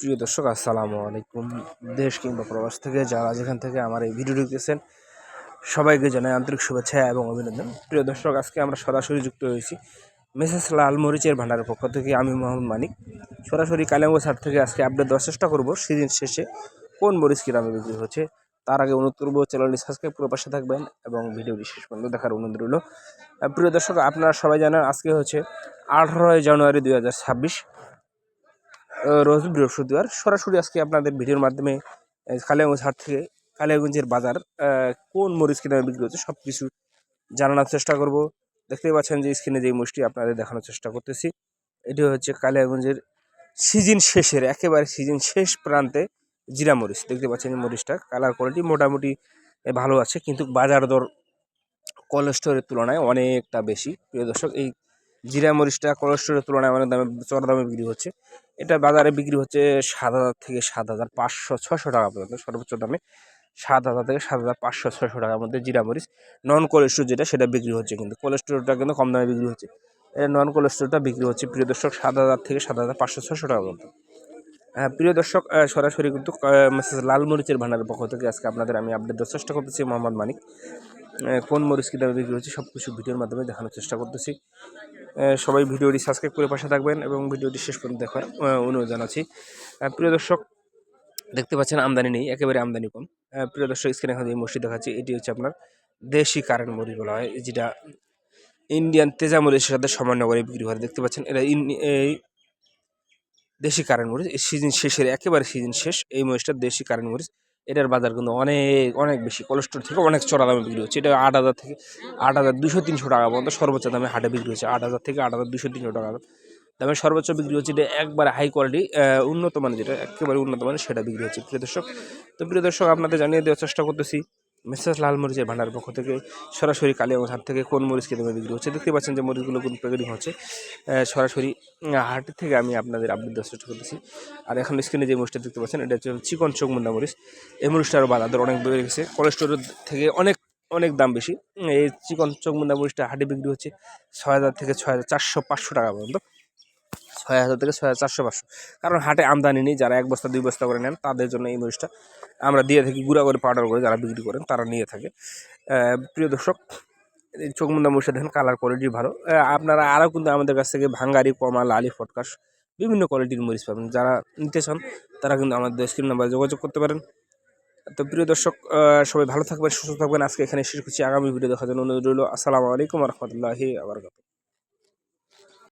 প্রিয় দর্শক, আসসালামু আলাইকুম দেশ কিংবা প্রবাস থেকে যারা যেখান থেকে আমার এই ভিডিও দেখতেছেন, সবাইকে জানাই আন্তরিক শুভেচ্ছা এবং অভিনন্দন। প্রিয় দর্শক, আজকে আমরা সরাসরি যুক্ত হয়েছি মেসেস লাল মরিচের পক্ষ থেকে, আমি মোহাম্মদ মানিক। সরাসরি কালিয়াঙ্গ সার থেকে আজকে আপডেট দেওয়ার চেষ্টা করব। সিজন শেষে কোন মরিচ কী দামে বিক্রি হচ্ছে, তার আগে অনুরোধ করব চ্যানেলটি সাবস্ক্রাইব করে পাশে থাকবেন এবং ভিডিওটি শেষ পর্যন্ত দেখার অনুরোধ রইল। প্রিয় দর্শক, আপনারা সবাই জানেন, আজকে হচ্ছে আঠারোই জানুয়ারি দুই হাজার ছাব্বিশ। রোজ বৃহস্পতিবার। সরাসরি আজকে আপনাদের ভিডিওর মাধ্যমে কালিয়াগঞ্জ হাট থেকে, কালিয়াগঞ্জের বাজার কোন মরিচ কিনে বিক্রি হচ্ছে সব কিছু জানানোর চেষ্টা করব। দেখতেই পাচ্ছেন যে স্ক্রিনে যে মুষ্টি আপনাদের দেখানোর চেষ্টা করতেছি, এটি হচ্ছে কালিয়াগঞ্জের সিজন শেষের, একেবারে সিজন শেষ প্রান্তে জিরা মরিচ। দেখতে পাচ্ছেন মরিচটা, কালার কোয়ালিটি মোটামুটি ভালো আছে, কিন্তু বাজার দর কোলেস্টোরের তুলনায় অনেকটা বেশি। প্রিয় দর্শক, এই জিরা মরিচটা কোলেস্টোরের তুলনায় অনেক দামে চড়া দামে বিক্রি হচ্ছে। এটা বাজারে বিক্রি হচ্ছে সাত হাজার থেকে সাত হাজার পাঁচশো ছশো টাকা পর্যন্ত, সর্বোচ্চ দামে সাত হাজার থেকে সাত হাজার পাঁচশো ছশো টাকার মধ্যে জিরা মরিচ। নন কোলেস্টোর যেটা, সেটা বিক্রি হচ্ছে কিন্তু। কোলেস্টোরটা কিন্তু কম দামে বিক্রি হচ্ছে। এই নন কোলেস্টোরটা বিক্রি হচ্ছে, প্রিয় দর্শক, সাত হাজার থেকে সাত হাজার পাঁচশো ছশো টাকার মধ্যে। হ্যাঁ প্রিয় দর্শক সরাসরি কিন্তু মেসেজ লাল মরিচের ভান্ডারের পক্ষ থেকে আজকে আপনাদের আমি আপডেট দেওয়ার চেষ্টা করতেছি, মোহাম্মদ মানিক। কোন মরিচ কী দামে বিক্রি হচ্ছে সব কিছু ভিডিওর মাধ্যমে দেখানোর চেষ্টা করতেছি। সবাই ভিডিওটি সাবস্ক্রাইব করে পাশে থাকবেন এবং ভিডিওটি শেষ পর্যন্ত দেখার অনুরোধ জানাচ্ছি। প্রিয় দর্শক, দেখতে পাচ্ছেন আমদানি নেই, একেবারে আমদানি কম। প্রিয় দর্শক স্ক্রিনে এখন মসজিদ দেখাচ্ছি, এটি হচ্ছে আপনার দেশি কারেন্ট মরিচ বলা হয়, যেটা ইন্ডিয়ান তেজা মরিচের সাথে সমন্বয় করে বিক্রি হয়। দেখতে পাচ্ছেন, এটা এই দেশি কারেন্ট মরিচ সিজন শেষের, একেবারে সিজন শেষ, এই মরিচটা দেশি কারেন্ট মরিচ। এটার বাজার কিন্তু অনেক অনেক বেশি। কোলেস্ট্রল থেকে অনেক চড়া দামে বিক্রি হচ্ছে। এটা আট হাজার থেকে, আট হাজার দুশো তিনশো টাকা পর্যন্ত সর্বোচ্চ দামে হাটে বিক্রি হচ্ছে। আট হাজার থেকে আট হাজার দুশো তিনশো টাকা দামে সর্বোচ্চ বিক্রি হচ্ছে। এটা একবারে হাই কোয়ালিটি উন্নত মানের, যেটা একেবারে উন্নত মানের, সেটা বিক্রি হচ্ছে। প্রিয় দর্শক, তো প্রিয় দর্শক, আপনাদের জানিয়ে দেওয়ার চেষ্টা করতেছি মেসেজ লাল মরিচের ভান্ডারের পক্ষ থেকে সরাসরি কালিয়াগঞ্জ হাট থেকে কোন মরিচ কিনে বিক্রি হচ্ছে দেখতে পাচ্ছেন যে মরিচগুলো কোন প্যাকেটিং হচ্ছে। সরাসরি হাটের থেকে আমি আপনাদের আপডেট দেওয়ার চেষ্টা করতেছি। আর এখন স্ক্রিনে যে মরিচটা দেখতে পাচ্ছেন, এটা হচ্ছে চিকন চোখমুন্ডা মরিচ। এই মরিচটার বাজার দর অনেক বেড়ে গেছে। কোলেস্টোরের থেকে অনেক অনেক দাম বেশি। এই চিকন চোখমুন্ডা মরিচটা হাটে বিক্রি হচ্ছে ছয় হাজার থেকে ছয় হাজার চারশো পাঁচশো টাকা পর্যন্ত। ছয় হাজার থেকে ছয় চারশো, পাঁচশো। কারণ হাটে আমদানি নেই, যারা এক বস্তা, দুই বস্তা করে নেন, তাদের জন্য এই মরিচটা আমরা দিয়ে থাকি, গুঁড়া করে পাউডার করে, যারা বিক্রি করেন, তারা নিয়ে থাকে। প্রিয় দর্শক চোখমুন্দা মরিচটা দেখেন কালার কোয়ালিটি ভালো। আপনারা আরও কিন্তু আমাদের কাছ থেকে ভাঙ্গারি, কমা, লালি ফটকাস বিভিন্ন কোয়ালিটির মরিচ পাবেন। যারা নিতে চান, তারা কিন্তু আমাদের স্ক্রিন নাম্বারে যোগাযোগ করতে পারেন। তো প্রিয় দর্শক সবাই ভালো থাকবেন, সুস্থ থাকবেন। আজকে এখানে শেষ করছি। আগামী ভিডিও দেখার জন্য অনুরোধ রইল। আসসালামু আলাইকুম রহমতুল্লাহি আবরকাত